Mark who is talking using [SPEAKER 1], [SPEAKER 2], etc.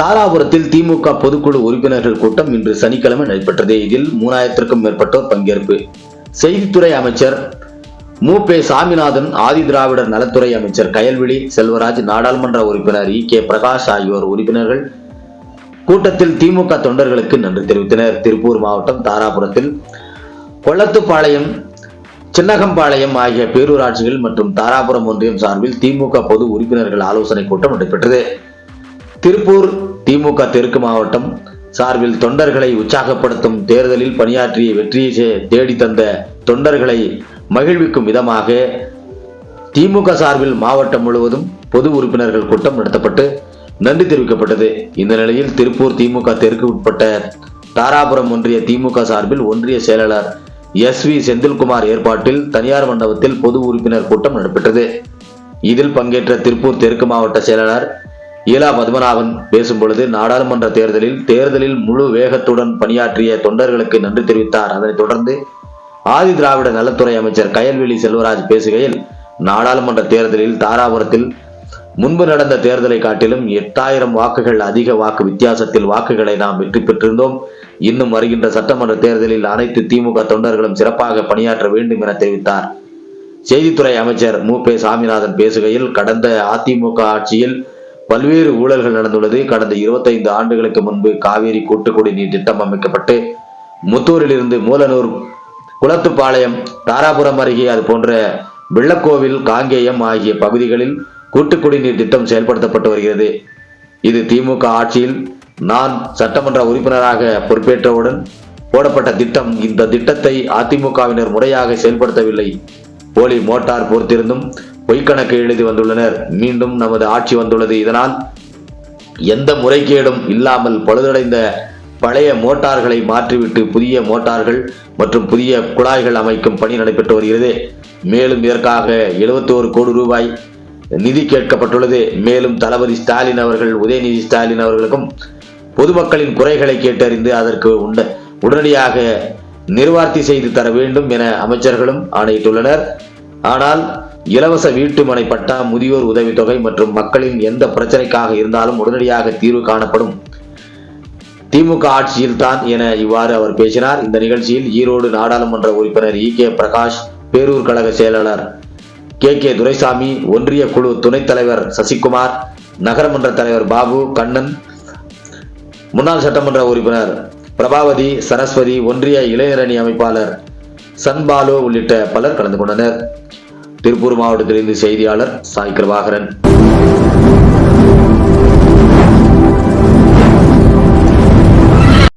[SPEAKER 1] தாராபுரத்தில் திமுக பொதுக்குழு உறுப்பினர்கள் கூட்டம் இன்று சனிக்கிழமை நடைபெற்றது. இதில் மூணாயிரத்திற்கும் மேற்பட்டோர் பங்கேற்பு. செய்தித்துறை அமைச்சர் மு. பே. சாமிநாதன் ஆதி திராவிடர் நலத்துறை அமைச்சர் கயல்விழி செல்வராஜ் நாடாளுமன்ற உறுப்பினர் இ. கே. பிரகாஷ் ஆகியோர் உறுப்பினர்கள் கூட்டத்தில் திமுக தொண்டர்களுக்கு நன்றி தெரிவித்தனர். திருப்பூர் மாவட்டம் தாராபுரத்தில் கொளத்துப்பாளையம் சின்னகம்பாளையம் ஆகிய பேரூராட்சிகள் மற்றும் தாராபுரம் ஒன்றியம் சார்பில் திமுக பொது உறுப்பினர்கள் ஆலோசனை கூட்டம் நடைபெற்றது. திருப்பூர் திமுக தெற்கு மாவட்டம் சார்பில் தொண்டர்களை உற்சாகப்படுத்தும் தேர்தலில் பணியாற்றிய வெற்றியை தேடி தந்த தொண்டர்களை மகிழ்விக்கும் விதமாக திமுக சார்பில் மாவட்டம் முழுவதும் பொது உறுப்பினர்கள் கூட்டம் நடத்தப்பட்டு நன்றி தெரிவிக்கப்பட்டது. இந்த நிலையில் திருப்பூர் திமுக தெற்கு உட்பட்ட தாராபுரம் ஒன்றிய திமுக சார்பில் ஒன்றிய செயலாளர் எஸ் வி செந்தில்குமார் ஏற்பாட்டில் தனியார் மண்டபத்தில் பொது உறுப்பினர் கூட்டம் நடைபெற்றது. இதில் பங்கேற்ற திருப்பூர் தெற்கு மாவட்ட செயலாளர் ஈலா பத்மநாபன் பேசும் பொழுது நாடாளுமன்ற தேர்தலில் தேர்தலில் முழு வேகத்துடன் பணியாற்றிய தொண்டர்களுக்கு நன்றி தெரிவித்தார். அதனைத் தொடர்ந்து ஆதி திராவிட நலத்துறை அமைச்சர் கயல்வெளி செல்வராஜ் பேசுகையில் நாடாளுமன்ற தேர்தலில் தாராபுரத்தில் முன்பு நடந்த தேர்தலை காட்டிலும் எட்டாயிரம் வாக்குகள் அதிக வாக்கு வித்தியாசத்தில் வாக்குகளை நாம் வெற்றி பெற்றிருந்தோம். இன்னும் வருகின்ற சட்டமன்ற தேர்தலில் அனைத்து திமுக தொண்டர்களும் சிறப்பாக பணியாற்ற வேண்டும் என தெரிவித்தார். செய்தித்துறை அமைச்சர் மு. பே. சாமிநாதன் பேசுகையில் கடந்த அதிமுக ஆட்சியில் பல்வேறு ஊழல்கள் நடந்துள்ளது. கடந்த 25 ஆண்டுகளுக்கு முன்பு காவேரி கூட்டுக்குடி நீர் திட்டம் அமைக்கப்பட்டு முத்தூரிலிருந்து மூலனூர் குளத்துப்பாளையம் தாராபுரம் அருகே அது போன்ற வெள்ளக்கோவில் காங்கேயம் ஆகிய பகுதிகளில் கூட்டு குடிநீர் திட்டம் செயல்படுத்தப்பட்டு வருகிறது. இது திமுக ஆட்சியில் நான் சட்டமன்ற உறுப்பினராக பொறுப்பேற்றவுடன் போடப்பட்ட திட்டம் இந்த திட்டத்தை அதிமுகவினர் முறையாக செயல்படுத்தவில்லை. போலி மோட்டார் பொறுத்திருந்தும் பொய்க்கணக்கு எழுதி வந்துள்ளனர். மீண்டும் நமது ஆட்சி வந்துள்ளது. இதனால் எந்த முறைகேடும் இல்லாமல் பழுதடைந்த பழைய மோட்டார்களை மாற்றிவிட்டு புதிய மோட்டார்கள் மற்றும் புதிய குழாய்கள் அமைக்கும் பணி நடைபெற்று வருகிறது. மேலும் இதற்காக 71 கோடி ரூபாய் நிதி கேட்கப்பட்டுள்ளது. மேலும் தளபதி ஸ்டாலின் அவர்கள் உதயநிதி ஸ்டாலின் அவர்களுக்கும் பொதுமக்களின் குறைகளை கேட்டறிந்து அதற்கு உண்ட உடனடியாக நிர்வார்த்தி செய்து தர வேண்டும் என அமைச்சர்களும் ஆணையிட்டுள்ளனர். ஆனால் இலவச வீட்டுமனை பட்டா முதியோர் உதவித்தொகை மற்றும் மக்களின் எந்த பிரச்சனைக்காக இருந்தாலும் உடனடியாக தீர்வு காணப்படும். திமுக ஆட்சியில் தான் என இவ்வாறு அவர் பேசினார். இந்த நிகழ்ச்சியில் ஈரோடு நாடாளுமன்ற உறுப்பினர் இ கே பிரகாஷ் பேரூர் கழக செயலாளர் கே கே துரைசாமி ஒன்றிய குழு துணைத் தலைவர் சசிகுமார் நகரமன்ற தலைவர் பாபு கண்ணன் முன்னாள் சட்டமன்ற உறுப்பினர் பிரபாவதி சரஸ்வதி ஒன்றிய இளைஞரணி அமைப்பாளர் சன்பாலு உள்ளிட்ட பலர் கலந்து கொண்டனர். திருப்பூர் மாவட்டத்திலிருந்து செய்தியாளர் சாய் கிருபாகரன்.